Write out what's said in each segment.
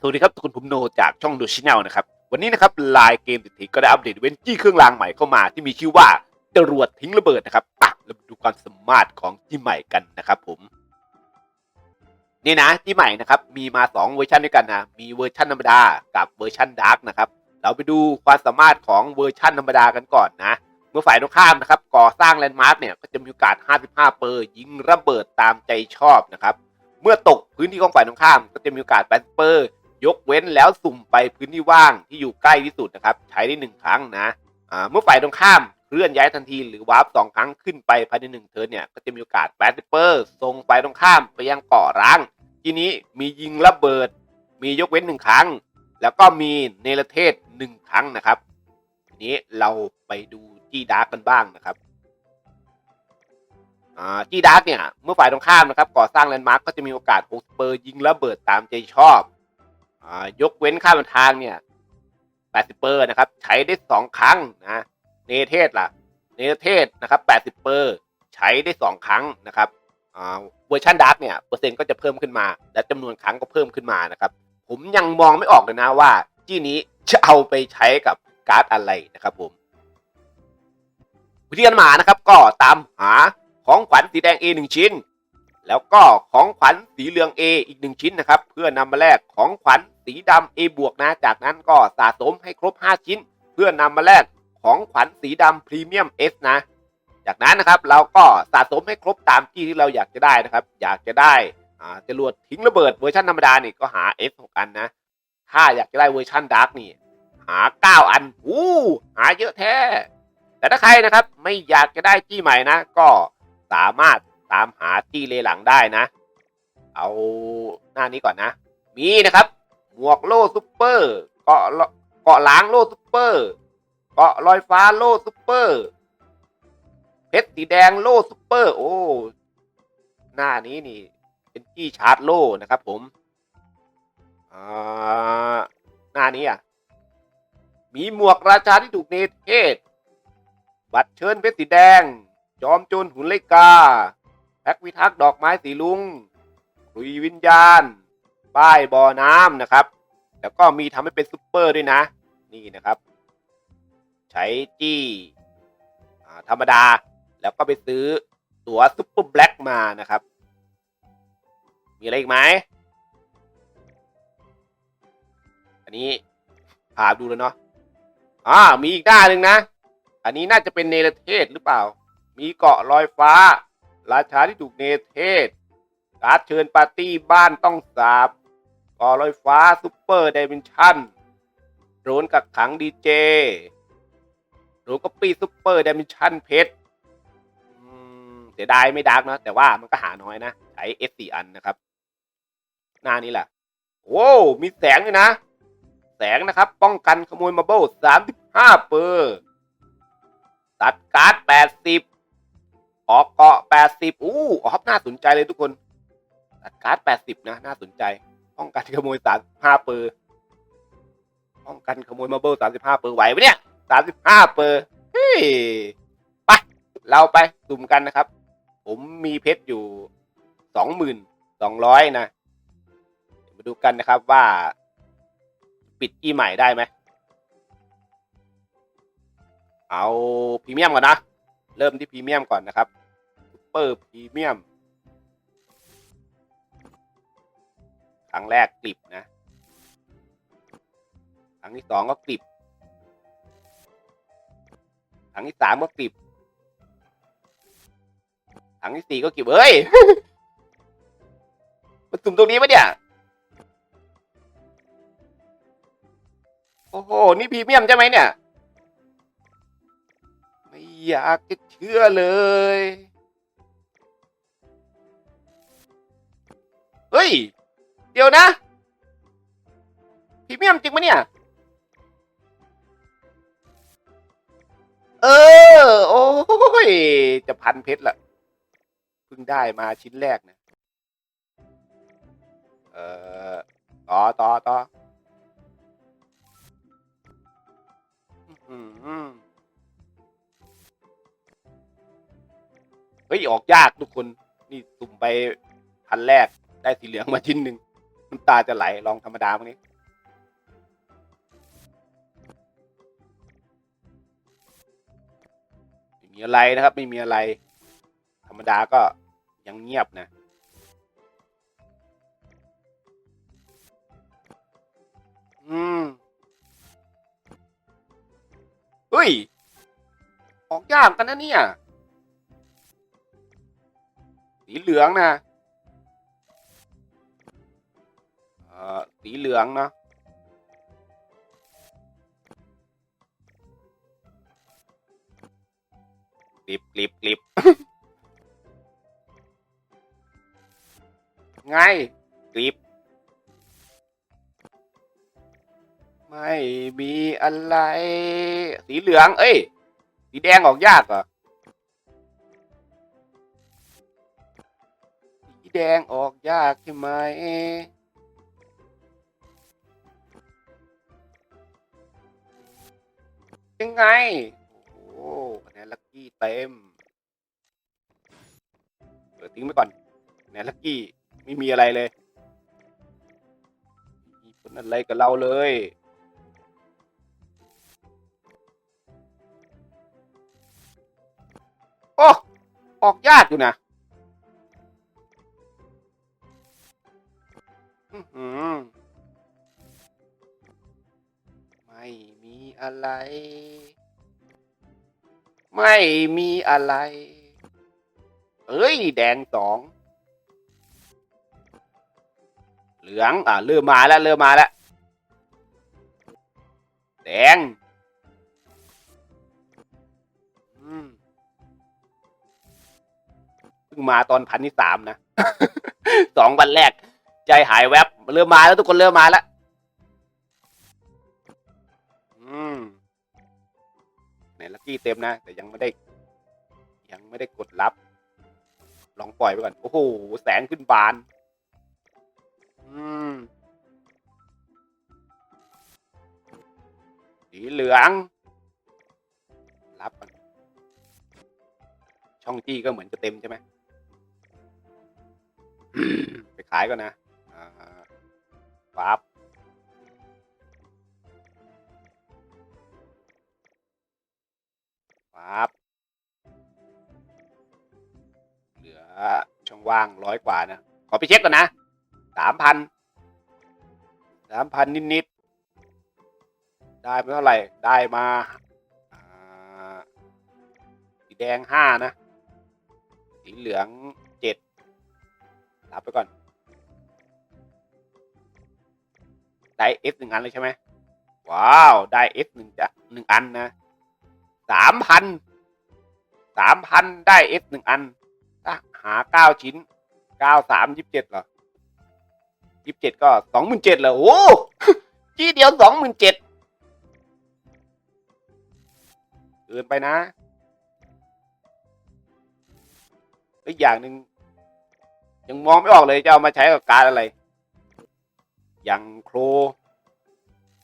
สวัสดีครับทุกคนผมโนจากช่องดูชิแนลนะครับ วันนี้นะครับไลน์เกมติดทีก็ได้อัปเดตเว้นจี้เครื่องรางใหม่เข้ามาที่มีชื่อว่าจรวดทิ้งระเบิดนะครับปะเราดูความสามารถของจี้ใหม่กันนะครับผมนี่นะจี้ใหม่นะครับมีมา 2 เวอร์ชันด้วยกันนะมีเวอร์ชันธรรมดากับเวอร์ชันดาร์กนะครับเราไปดูความสามารถของเวอร์ชันธรรมดากันก่อนนะเมื่อฝ่ายตรงข้ามนะครับก่อสร้างแลนด์มาร์กเนี่ยก็จะมีโอกาส 55 เปอร์ยิงระเบิดตามใจชอบนะครับเมื่อตกพื้นที่ของฝ่ายตรงข้ามก็จะมีโอกาส8เปอร์ ยกเว้นแล้วสุ่มไปพื้นที่ว่างที่อยู่ใกล้ที่สุดนะครับ ใช้ได้หนึ่งครั้งนะเมื่อฝ่ายตรงข้ามเคลื่อนย้ายทันทีหรือวาร์ปสองครั้งขึ้นไปภายในหนึ่งเทิร์นเนี่ยก็จะมีโอกาสแปดเปอร์ส่งฝ่ายตรงข้ามไปยังเกาะร้าง ทีนี้มียิงระเบิด มียกเว้นหนึ่งครั้ง แล้วก็มีเนรเทศหนึ่งครั้งนะครับทีนี้เราไปดูจีดาร์กกันบ้างนะครับจีดาร์กเนี่ยเมื่อฝ่ายตรงข้ามนะครับก่อสร้างแลนด์มาร์กก็จะมีโอกาส6เปอร์ยิงระเบิดตามใจชอบ ยกเว้นข้ามทางเนี่ย80เปอร์นะครับ ใช้ได้2ครั้งนะเนเทศล่ะเนเทศนะครับ80เปอร์ใช้ได้2ครั้งนะครับอ่าเวอร์ชันดาร์กเนี่ยเปอร์เซ็นต์ก็จะเพิ่มขึ้นมา และจำนวนครั้งก็เพิ่มขึ้นมานะครับ ผมยังมองไม่ออกเลยนะว่าจี้นี้จะเอาไปใช้กับการ์ดอะไรนะครับผมวิธีการหมานะครับก็ตามหาของขวัญสีแดง A 1 ชิ้น แล้วก็ของขวัญสีเหลือง A อีก 1 ชิ้นนะครับ เพื่อนำมาแลกของขวัญ สีดำ A บวกนะ จากนั้นก็สะสมให้ครบ 5 ชิ้น เพื่อนำมาแลกของขวัญสีดำพรีเมียม S นะ จากนั้นนะครับเราก็สะสมให้ครบตามที่ที่เราอยากจะได้นะครับ อยากจะได้อ่าจรวดทิ้งระเบิดเวอร์ชันธรรมดานี่ก็หา S 6อันนะ ถ้าอยากจะได้เวอร์ชันดาร์กนี่ หา 9 อันอู้หาเยอะแท้ แต่ถ้าใครนะครับไม่อยากจะได้จี้ใหม่นะ ก็สามารถตามหาจี้เลหลังได้นะ เอาหน้านี้ก่อนนะ มีนะครับ หมวกโล่ซุปเปอร์เกาะเกาะล้างโล่ซุปเปอร์เกาะลอยฟ้าโล่ซุปเปอร์เพชรสีแดงโล่ซุปเปอร์ โอ้ หน้านี้นี่ เป็นจี้ชาร์จโล่นะครับผมอ่าหน้านี้อะมีหมวกราชาที่ถูกเนเทศ บัตรเชิญเพชรสีแดง จอมโจรหุ่นเลกาแพ็กวิทักษ์ดอกไม้สีลุงคุยวิญญาณ ป้ายบ่อน้ำนะครับ แล้วก็มีทำให้เป็นซุปเปอร์ด้วยนะ นี่นะครับ ใช้จี้อ่ธรรมดา แล้วก็ไปซื้อตั๋วซุปเปอร์แบล็กมานะครับ มีอะไรอีกไหม อันนี้พาดูแล้วเนาะอ่ามีอีกหน้าหนึ่งนะ อันนี้น่าจะเป็นเนรเทศหรือเปล่า มีเกาะลอยฟ้า ราชาที่ถูกเนรเทศการ์ดเชิญปาร์ตี้บ้านต้องสาบ กาะลอยฟ้าซูเปอร์ไดเมนชั่นโดรนกักขังดีเจโดรนก็ปีซูเปอร์ไดเมนชั่นเพชรเสียดายไม่ดักนะแต่ว่ามันก็หาน้อยนะใช้ S4 อันนะครับ หน้านี้แหละโอ้มีแสงเลยนะ แสงนะครับ ป้องกันขโมยมาเบิลสามสิบห้าเปอร์ตัดการ์ดแปดสิบออกเกาะแปดสิบอู้ออฟน่าสนใจเลยทุกคน ตัดการ์ดแปดสิบนะ น่าสนใจ ป้องกันขโมยสามห้าเปอร์ป้องกันขโมยมาเบิลสามสิบห้าเปอร์ไหวไหมเนี่ยสามสิบห้าเปอร์เฮ้ยไปเราไปสุ่มกันนะครับ ผมมีเพชรอยู่สองหมื่นสองร้อยนะมาดูกันนะครับว่า ปิดอีใหม่ได้ไหมเอาพรีเมียมก่อนนะ เริ่มที่พรีเมียมก่อนนะครับซูเปอร์พรีเมียม ครั้งแรกกลิบนะ ครั้งที่สองก็กลิบ ครั้งที่สามก็กลิบ ครั้งที่สี่ก็กลิบเอ้ย มันตุ่มตรงนี้ปะเนี่ย โอ้โห นี่พรีเมียมใช่ไหมเนี่ย ไม่อยากจะเชื่อเลยเฮ้ย เดี๋ยวนะพรีเมียมจริงปะเนี่ย เออ โอ้ย จะพันเพชรละเพิ่งได้มาชิ้นแรกนะเออต่อต่อต่อเฮ้ย ออกยากทุกคน นี่ตุ่มไปพันแรกได้สีเหลืองมาชิ้นหนึ่ง น้ำตาจะไหลลองธรรมดาพวกนี้ ไม่มีอะไรนะครับ ไม่มีอะไร ธรรมดาก็ยังเงียบนะอืมเฮ้ย ออกยากกันนะเนี่ย สีเหลืองนะ สีเหลืองนะกลิบกลิบกลิบไงกลิบไม่มีอะไร สีเหลือง เอ้ย สีแดงออกยากเหรอสีแดงออกยากใช่ไหม ยังไง โอ้โหคะแนนลัคกี้เต็ม เปิดทิ้งไปก่อนคะแนนลัคกี้ไม่มีอะไรเลย มีผลอะไรกับเราเลยโอ้ออกยากอยู่นะไม่ อะไร ไม่มีอะไร เอ้ย แดงสอง เหลือง อ่าเริ่มมาแล้ว เริ่มมาแล้ว แดง อืมเพิ่งมาตอนพันที่สามนะ สองวันแรก ใจหายแวบ เริ่มมาแล้วทุกคนเริ่มมาแล้ว อืมไหนลักกี้เต็มนะ แต่ยังไม่ได้ ยังไม่ได้กดรับ ลองปล่อยไปก่อน โอ้โห แสงขึ้นบาน อืมสีเหลือง รับก่อนช่องจี้ก็เหมือนจะเต็มใช่ไหมไปขายก่อนนะอ่าปั๊บ ปั๊บเหลือช่องว่างร้อยกว่านะ ขอไปเช็คก่อนนะสามพันสามพันนิดๆ ได้มาเท่าไหร่ ได้มาอ่าสีแดงห้านะ สีเหลืองเจ็ดรับไปก่อน ได้เอฟหนึ่งอันเลยใช่ไหมว้าว ได้เอฟหนึ่งจะหนึ่งอันนะ สามพันสามพันได้เอฟหนึ่งอันหาเก้าชิ้นเก้าสามยี่สิบเจ็ดเหรอยี่สิบเจ็ดก็สองหมื่นเจ็ดเหรอโอ้ที่เดียวสองหมื่นเจ็ดเกินไปนะอีกอย่างหนึ่งยังมองไม่ออกเลยจะเอามาใช้กับการอะไร อย่างโคร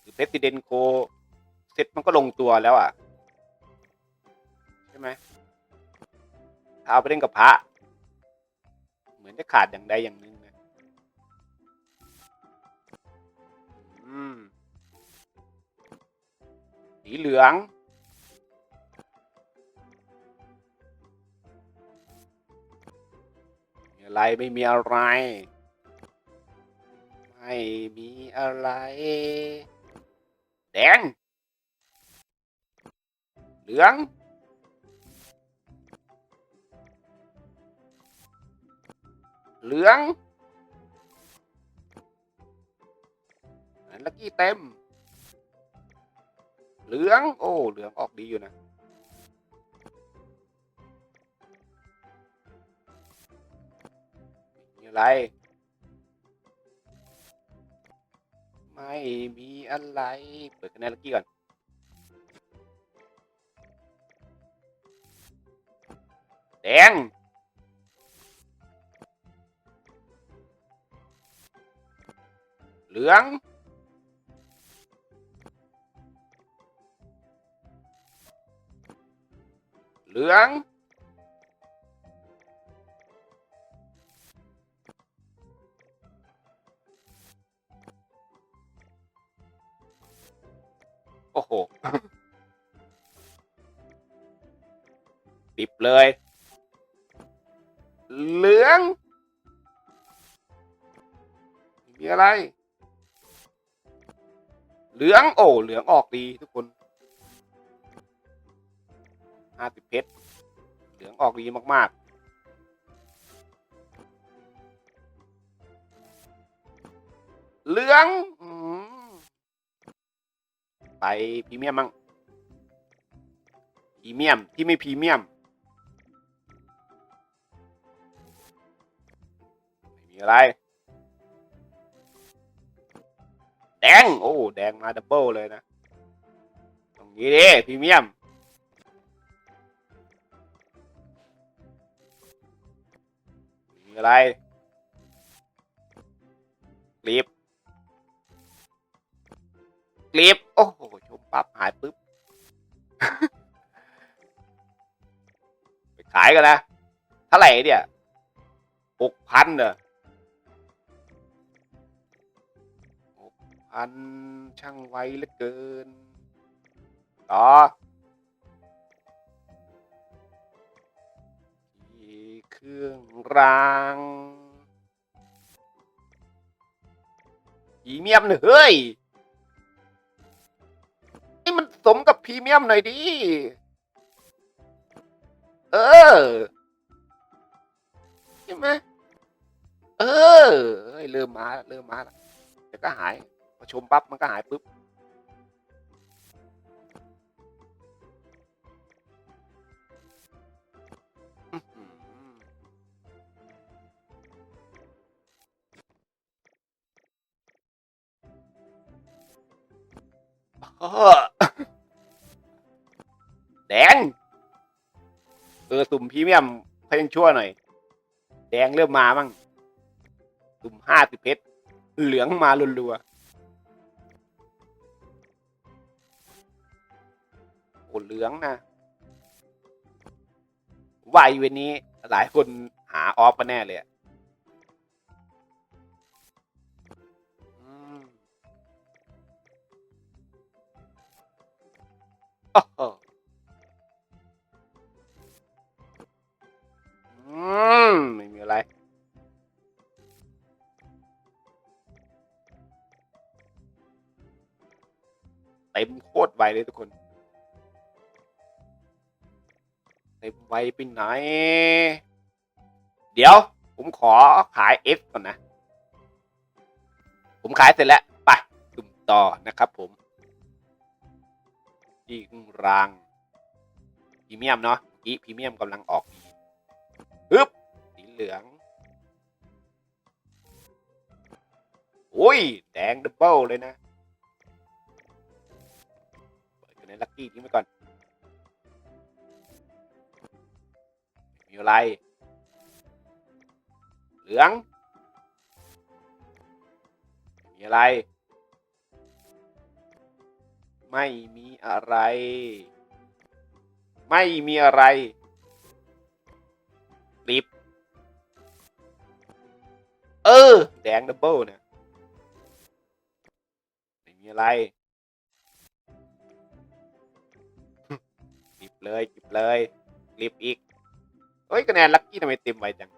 หรือเพส i ิเดนโครเซ็ตมันก็ลงตัวแล้วอะ ไหมเอาไปเล่นกับพระ เหมือนจะขาดอย่างใดอย่างหนึ่งนะอืมสีเหลือง มีอะไรไม่มีอะไร ไม่มีอะไร แดง เหลือง เหลืองอันลักกี้เต็ม เหลือง โอ้ เหลืองออกดีอยู่นะมีอะไร ไม่มีอะไร เปิดคะแนนลักกี้ก่อนแดง เหลือง เหลือง โอ้โหปิบเลย เหลือง มีอะไร เหลืองโอ้เหลืองออกดีทุกคนห้าสิบเพชรเหลืองออกดีมาก ๆ เหลืองอไปพรีเมียมมั้งพรีเมียมที่ไม่พรีเมียมไม่มีอะไร แดง โอ้ แดงมาดับเบิลเลยนะ ตรงนี้ดิพรีเมียม มีอะไรกลีบกลีบโอ้โห ชมปั๊บ หายปุ๊บ ไปขายกันนะ เท่าไหร่เนี่ยหกพันเหร อันช่างไวเหลือเกิน ต่อที่เครื่องรางพรีเมียมเนอะเฮ้ย นี่มันสมกับพรีเมียมหน่อยดิ เออใช่ไหมเออ เริ่มมาแล้วเริ่มมาแล้วเดี๋ยวก็หาย อชมปั๊บมันก็หายปุ๊บแดง เออสุ่มพรีเมียมเขายังชั่วหน่อย แดงเริ่มมาบ้างสุ่มห้าสิบเพชรเหลืองมาลุนรัวๆ โอ้เหลืองนะว่าอีเวนนี้ หลายคนหาออฟกันแน่เลยอะอืมโอ้โหอืมไม่มีอะไรเต็มโคตรไวเลยทุกคน ไวไปไหน เดี๋ยว ผมขอขาย F ก่อนนะ ผมขายเสร็จแล้ว ไปดุมต่อนะครับผมที่รางพรีเมียมเนาะอีพรีเมียมกำลังออกดีฮึบสีเหลือง โอ้ย แดงดับเบิลเลยนะ เปิดในลักกี้ทิ้ไว้ก่อน มีอะไร เหลือง มีอะไร ไม่มีอะไร ไม่มีอะไรรีบเออ แดงดับเบิลนี่ยไม่มีอะไรรีบเลยรีบเลยรีบอีก เฮ้ยคะแนนลัคกี้ทำไมเต็มไวจัง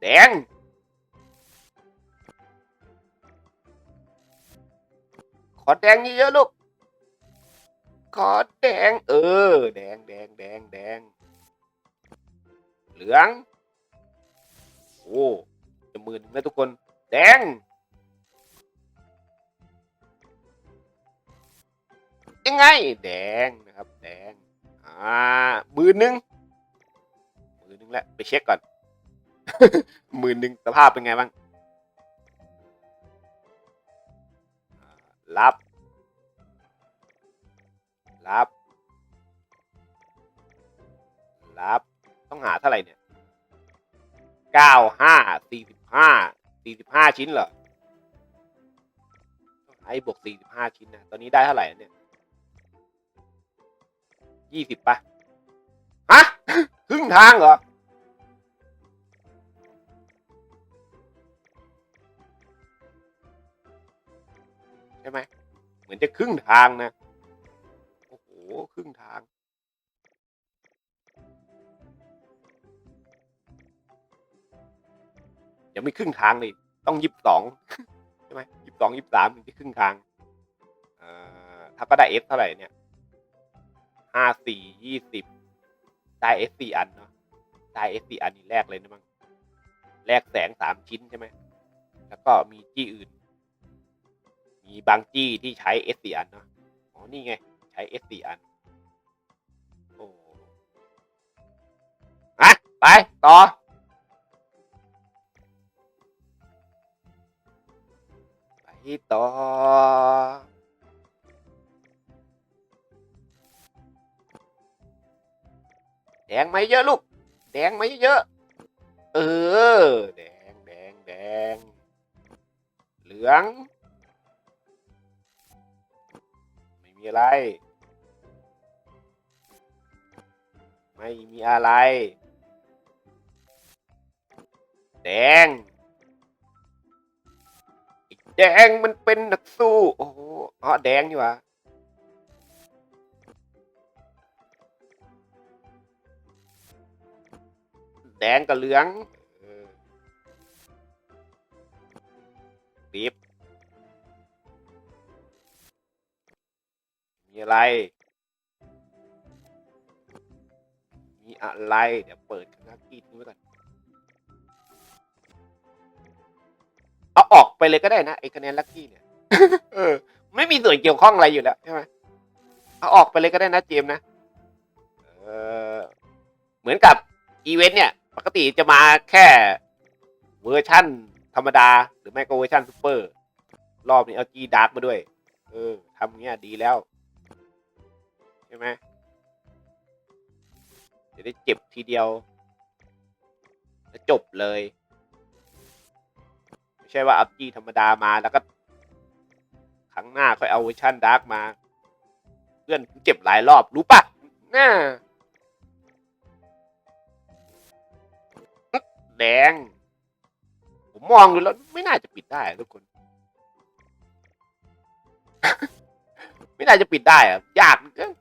แดง ขอแดงเยอะๆลูก ขอแดง เออ แดงแดงแดงแดง เหลือง โอ้จะหมื่นนึ่ทุกคน แดง ยังไง แดงนะครับ แดง อ่ามื่นหนึ่งมื่นหนึ่งแล้วไปเช็คก่อน มื่นหนึ่งสภาพเป็นไงบ้างรับ รับ รับ ต้องหาเท่าไหร่เนี่ยเก้าห้าสี่สิบห้าสี่สิบห้าชิ้นเหรอต้องให้บวกสี่สิบห้าชิ้นนะ ตอนนี้ได้เท่าไหร่เนี่ย ยี่สิบปะฮะครึ่งทางเหรออช่ไหม เหมือนจะครึ่งทางนะ โอ้โห ครึ่งทาง ยังไม่ครึ่งทางเลย ต้องยิบสองใช่ไหมยิบสองยิบสามถึงจะครึ่งทาง เอ่อถ้าก็ได้เอสเท่าไหร่เนี่ย ห้าสี่ยี่สิบได้เอสสี่อันเนาะได้เอสสี่อันนี่แรกเลยนะมั้งแลกแสงสามชิ้นใช่ไหม แล้วก็มีจี้อื่น มีบางจี้ที่ใช้เอสสี่อันเนาะ อ๋อ นี่ไง ใช้เอสสี่อัน โอ้อะไป ต่อ ไปต่อ แดงไหมเยอะลูก แดงไหมเยอะ เออ แดงแดงแดง เหลือง ไม่มีอะไร ไม่มีอะไร แดงแดงมันเป็นนักสู้ โอ้โหอ๋อแดงนี่วะ แดงกับเหลืองเออบีบมีอะไร มีอะไร เดี๋ยวเปิดคณะกี้ทิ้งไว้ก่อน เอาออกไปเลยก็ได้นะ ไอ้คะแนนลัคกี้เนี่ย เออ ไม่มีส่วนเกี่ยวข้องอะไรอยู่แล้วใช่ไหมเอาออกไปเลยก็ได้นะเจมส์นะ เออ เหมือนกับอีเวนต์เนี่ย ปกติจะมาแค่เวอร์ชั่นธรรมดา หรือไม่ก็เวอร์ชั่นซูเปอร์ รอบนี้เอาจีดาร์กมาด้วย เออทำเงี้ยดีแล้ว ใช่ไหมจะได้เจ็บทีเดียวแล้วจบเลย ไม่ใช่ว่าเอาจีธรรมดามาแล้วก็ครั้งหน้าค่อยเอาเวอร์ชันดาร์กมา เพื่อนเจ็บหลายรอบรู้ปะน่า แดง ผมมองดูแล้วไม่น่าจะปิดได้ทุกคน ไม่น่าจะปิดได้อะยากเกิน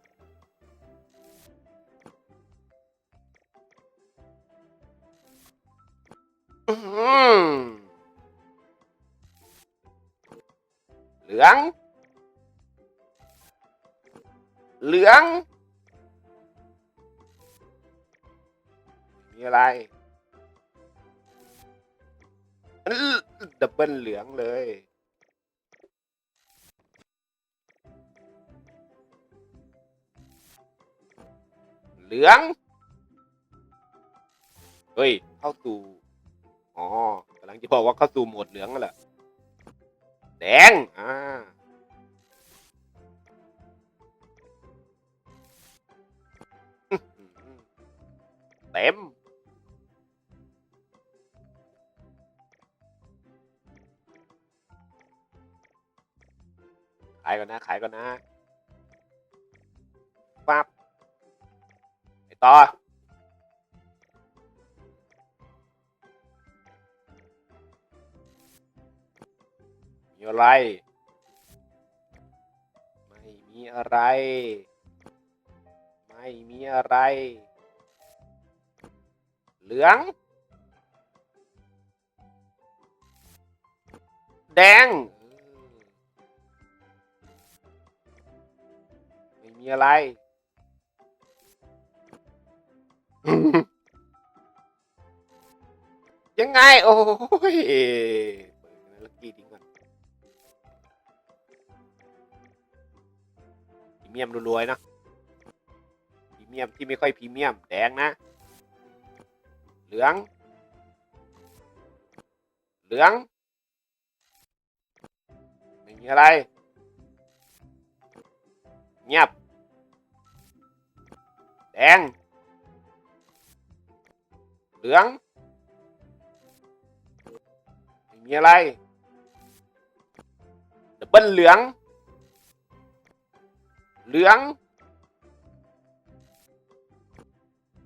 เหลือง เหลือง มีอะไร ดับเบิลเหลืองเลย เหลือง เฮ้ย เข้าสู่อ๋อกำลังจะบอกว่าเข้าสู่โหมดเหลืองแล้วแหละแดง อ่าเต็ม ขายก่อนนะขายก่อนนะปั๊บไปต่อมีอะไร ไม่มีอะไร ไม่มีอะไร เหลือง แดง มีอะไร ยังไง โอ้ยเปิดลักกี้ทิ้งก่อนพรีเมียมรวยๆนะพรีเมียมที่ไม่ค่อยพรีเมียม แดงนะ เหลือง เหลือง ไม่มีอะไร เงียบ แดง เหลืองไม่มีอะไรดับเบิลเหลือง เหลือง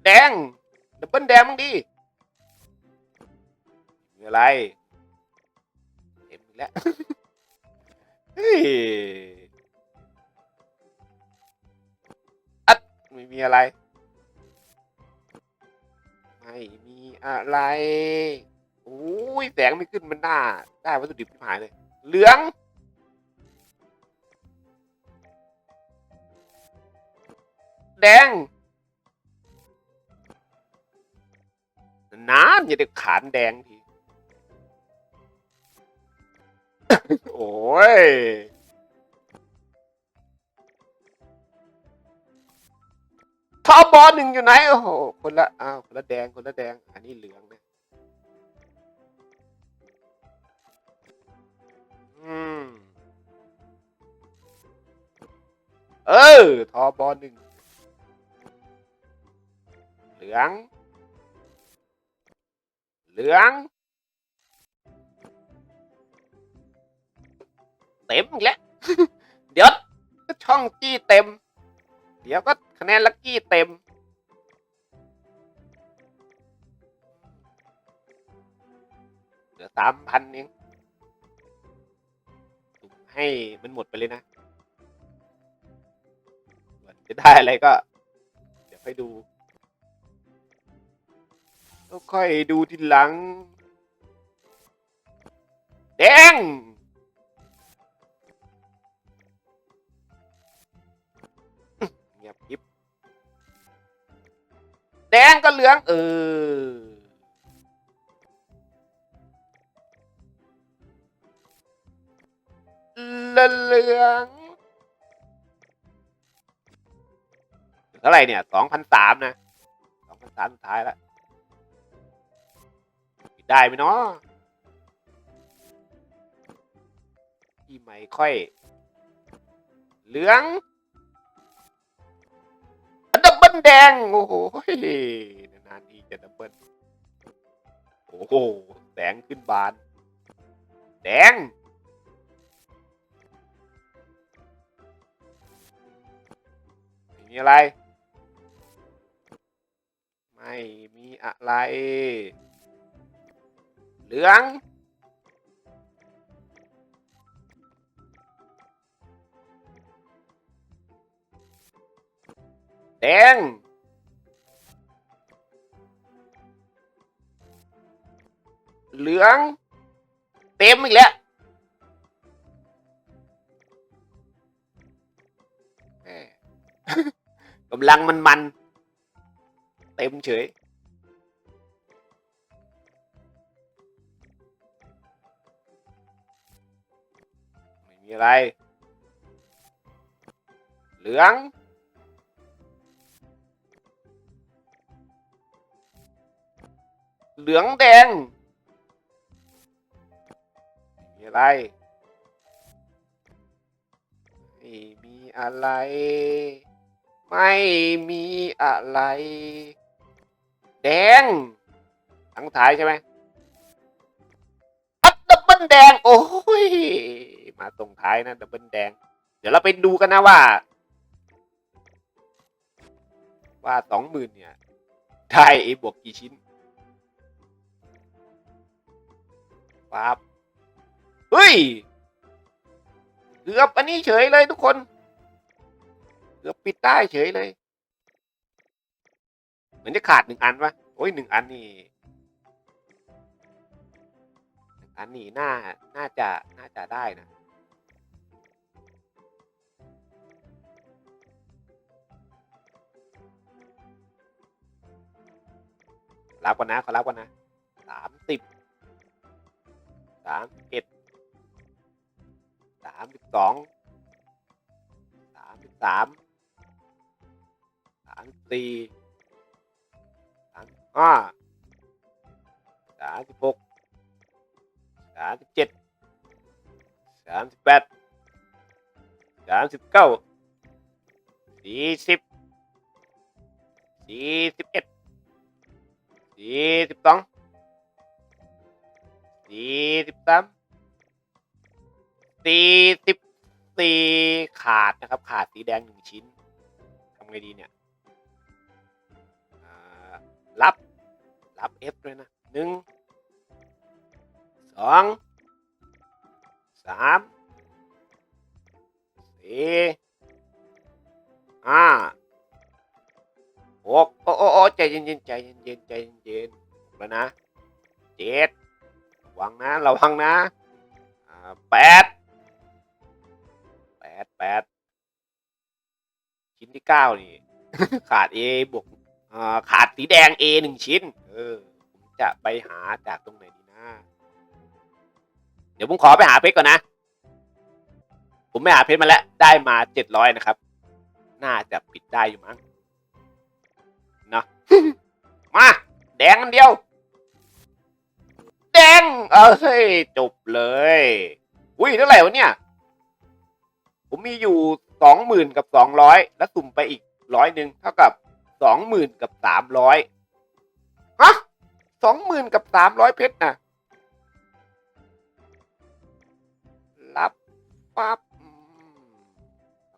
แดงดับเบิลแดงมั้งดีมีอะไรเต็มอีกแล้วฮ้ย ไม่มีอะไร ไม่มีอะไรโอ้ยแสงไม่ขึ้นมันหน้า ได้วัตถุดิบที่หายเลย เหลือง แดงนานอย่าได้ขานแดงที โอ้ย ทอบอลหนึ่งอยู่ไหน โอ้โห คนละ อ้าว คนละแดง คนละแดง อันนี้เหลืองนะอืม เออ ทอบอลหนึ่ง เหลือง เหลือง เต็มอีกแล้ว เดี๋ยวช่องจี้เต็ม เดี๋ยวก็คะแนนลักกี้เต็ม เหลือสามพันเองให้มันหมดไปเลยนะจะได้อะไรก็ เดี๋ยวค่อยดูค่อยดูทีหลัง แดง งียบกริบ แดงก็เหลือง เออ เหลืองเท่าไหร่เนี่ยสองพันสามนะสองพันสามสุดท้ายแล้วได้ไหมเนาะที่ไม่ค่อย เหลือง ลแดง โอ้โหนานทีจะดับเบิลโอ้โห แสงขึ้นบาน แดงไม่มีอะไร ไม่มีอะไร เหลือง แดง เหลือง เต็มอีกแล้วกำลังมันมันๆเต็มเฉย ไม่มีอะไร เหลือง เหลืองแดง มีอะไรไม่มีอะไร ไม่มีอะไร แดงทั้งท้ายใช่ไหมอัพดับเบิลแดง โอ้ย มาตรงท้ายนะดับเบิลแดง เดี๋ยวเราไปดูกันนะว่า ว่าสองหมื่นเนี่ย ได้เอบวกกี่ชิ้น ปั๊บเฮ้ย เกือบอันนี้เฉยเลยทุกคน เกือบปิดได้เฉยเลย เหมือนจะขาดหนึ่งอันวะโอ้ยหนึ่งอันนี่อันนี่น่า น่าจะ น่าจะได้นะ รับกันนะ ขอรับกันนะ สามสิบเอ็ดสามสิบสองสามสิบสามสามสิบสี่สามสิบห้าสามสิบหกสามสิบเจ็ดสามสิบแปดสามสิบเก้าสี่สิบสี่สิบเอ็ดสี่สิบสอง สี่สิบสามสี่สิบสี่ขาดนะครับ ขาดสีแดงหนึ่งชิ้นทำไงดีเนี่ยรับ รับเอฟด้วยนะหนึ่งสองสามสี่ห้าหกโอ้โอ้โอ้ใจเย็นๆใจเย็นๆใจเย็นๆแล้วนะเจ็ด วังนะระวังนะแปดแปดแปดชิ้นที่เก้านี่ ขาด A บวกขาดสีแดง A หนึ่งชิ้น เออผมจะไปหาจากตรงไหนดีนะ เดี๋ยวผมขอไปหาเพชรก่อนนะ ผมไม่หาเพชรมาแล้ว ได้มาเจ็ดร้อยนะครับ น่าจะปิดได้อยู่มั้งเนาะมา แดงอันเดียว งเออเฮ้ยจบเลย อุ้ยเท่าไหร่วะเนี่ย ผมมีอยู่สองหมื่นกับสองร้อยแล้วสุ่มไปอีกร้อยหนึ่งเท่ากับสองหมื่นกับสามร้อยฮะสองหมื่นกับสามร้อยเพชรนะรับปั๊บ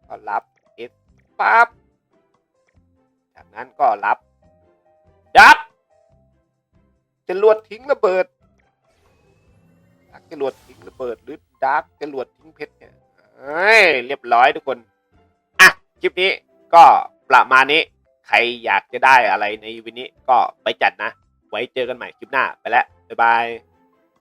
ก็รับเอสปั๊บจากนั้นก็รับ ดับจรวดทิ้งระเบิด จรวดทิ้งระเบิดหรือดักจรวดทิ้งเพชรเนี่ยเอ้ยเรียบร้อยทุกคน อะ คลิปนี้ก็ประมาณนี้ ใครอยากจะได้อะไรในวินนี้ก็ไปจัดนะ ไว้เจอกันใหม่คลิปหน้าไปแล้ว บ๊ายบาย